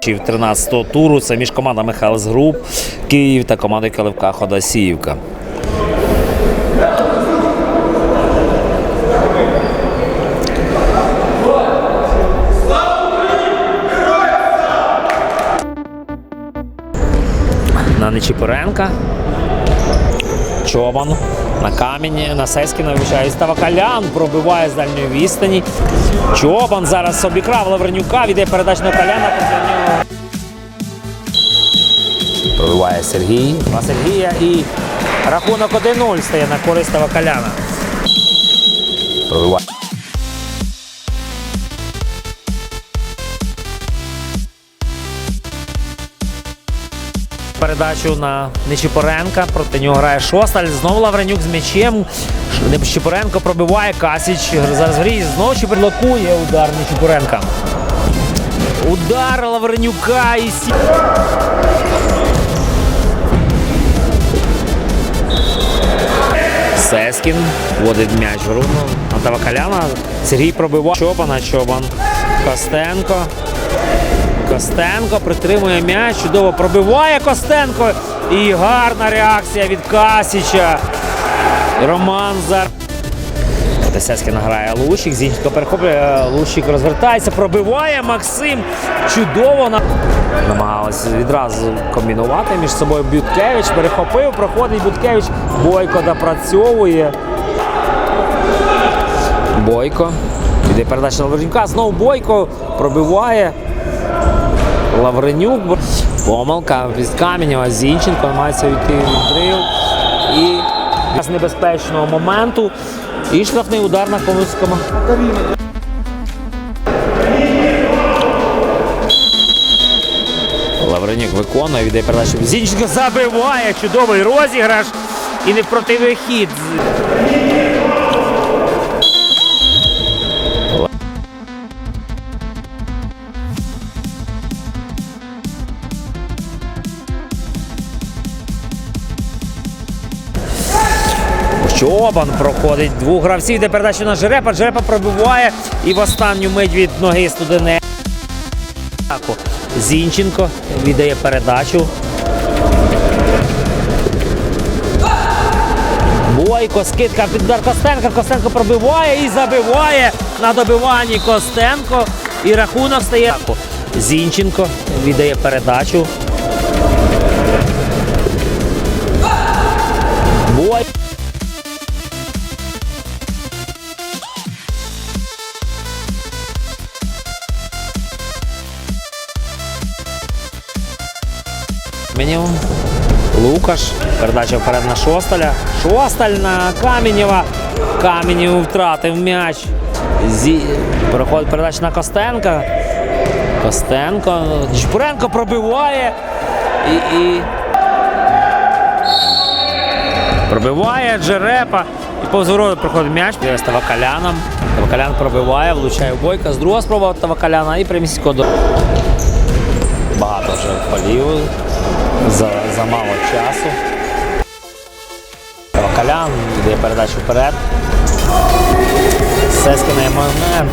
Чів 13-го туру це між командами Хелс Груп Київ та командою Каливка Ходосіївка. На Нечіпоренка. Чобан на камені, на Сескіна вивчає Ставакалян, пробиває з дальньої відстані. Чобан зараз обікрав Лавренюка, віде передачу на Коляна Сергій. На Сергія і рахунок 1-0 стає на користь Ставакаляна. Пробиває. Передачу на Нечіпоренка. Проти нього грає Шосталь. Знову Лавренюк з м'ячем. Нечіпоренко пробиває Касіч. Зараз грій. Знову Чіперлакує удар Нечіпоренка. Удар Лавренюка і сі. Сескін вводить м'яч в руну. Антава Каляна. Сергій пробиває. Чобана, Чобан. Костенко. Костенко притримує м'яч, чудово пробиває Костенко. І гарна реакція від Касіча. Роман Зар. Тесецький награє Лущик, Зінченко перехоплює, Лущик розвертається, пробиває Максим. Чудово на... намагалися відразу комбінувати між собою Бюткевич. Перехопив, проходить Бюткевич. Бойко допрацьовує. Бойко. Іде передача Лавренюка. Знову Бойко пробиває. Лавренюк. Помилка від Каменєва. Зінченко намагається йти. І з небезпечного моменту. І штрафний удар на Колоському. Лавренюк виконує, віддає передачу. Зінченко забиває. Чудовий розіграш. І не противихід. Чобан проходить двох гравців, де передача на Жерепа. Жерепа пробиває і в останню мить від ноги Студене. Зінченко віддає передачу. Бойко, скидка під удар Костенка. Костенко пробиває і забиває на добиванні Костенко. І рахунок стає. Зінченко віддає передачу. Бой. Каменєв. Лукаш. Передача вперед на Шосталя. Шосталь на Каменєва. Каменєв втратив м'яч. Зі... Переходить передача на Костенка. Костенко. Чпуренко пробиває. І, і... Пробиває Джерепа. І повз ворота проходить м'яч. З Тавакаляном. Тавакалян пробиває, влучає бойка. З другого спроба Тавакаляна і прямісінько до. Багато вже полів за, за мало часу. Тавакалян дає передачу вперед. Сескиний момент.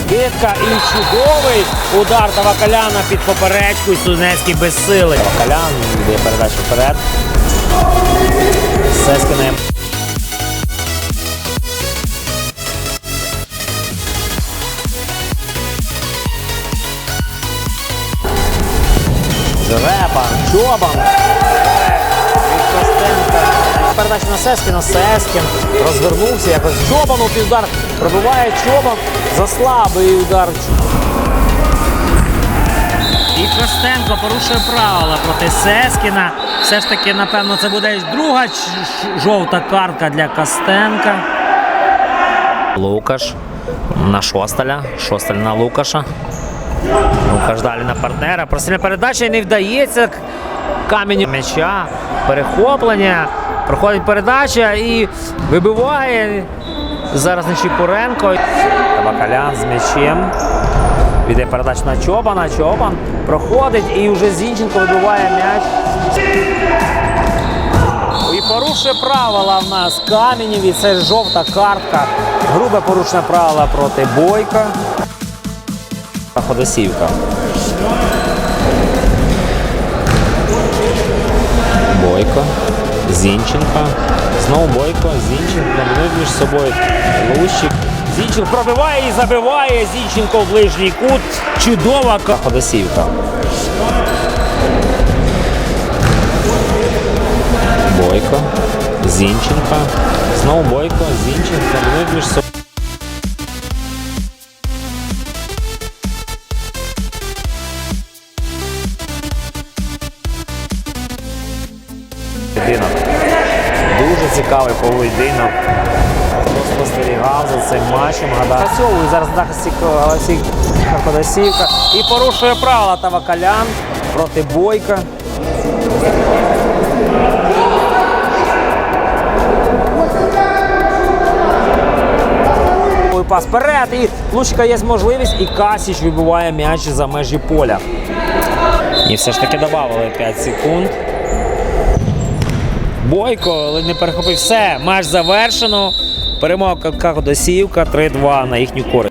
Скидка і чудовий удар Тавакаляна під поперечку і Студенецький без сили. Тавакалян дає передачу вперед. Чобан. Від Костенка. Передача на Сескіна. Сескін розвернувся. Якось Чобану півдар. Пробиває Чобан. За слабий удар. І Костенко порушує правила проти Сескіна. Все ж таки, напевно, це буде друга жовта картка для Костенка. Лукаш на Шосталя. Шосталь на Лукаша. Лукаш далі на партнера. Просильна передача не вдається. Камінь м'яча, перехоплення. Проходить передача і вибиває. Зараз Нечіпуренко. Табакалян з м'ячем. Віде передача на Чобана. Чобан проходить і вже Зінченко вибиває м'яч. І порушує правила в нас Каменєв. І це жовта картка. Грубе порушення правила проти Бойка. Ходосівка. Бойко. Зінченка. Знову Бойко. Зінченко. Вони між собою. Лущик. Зінченко пробиває і забиває. Зінченко в ближній кут. Чудова Ходосівка. Бойко. Зінченка. Знову Бойко. Зінченко. Вони між собою. Дуже цікавий поєдинок. Спостерігав за цим матчем. Працьовує зараз захисті Олексій Ходосівка і порушує правила Тавакалян проти Бойка. Ой, Пас вперед, і Лучка є можливість, і Касіч вибиває м'яч за межі поля. І все ж таки додали 5 секунд. Бойко але не перехопив. Все, матч завершено. Перемога Кадосівка 3-2 на їхню користь.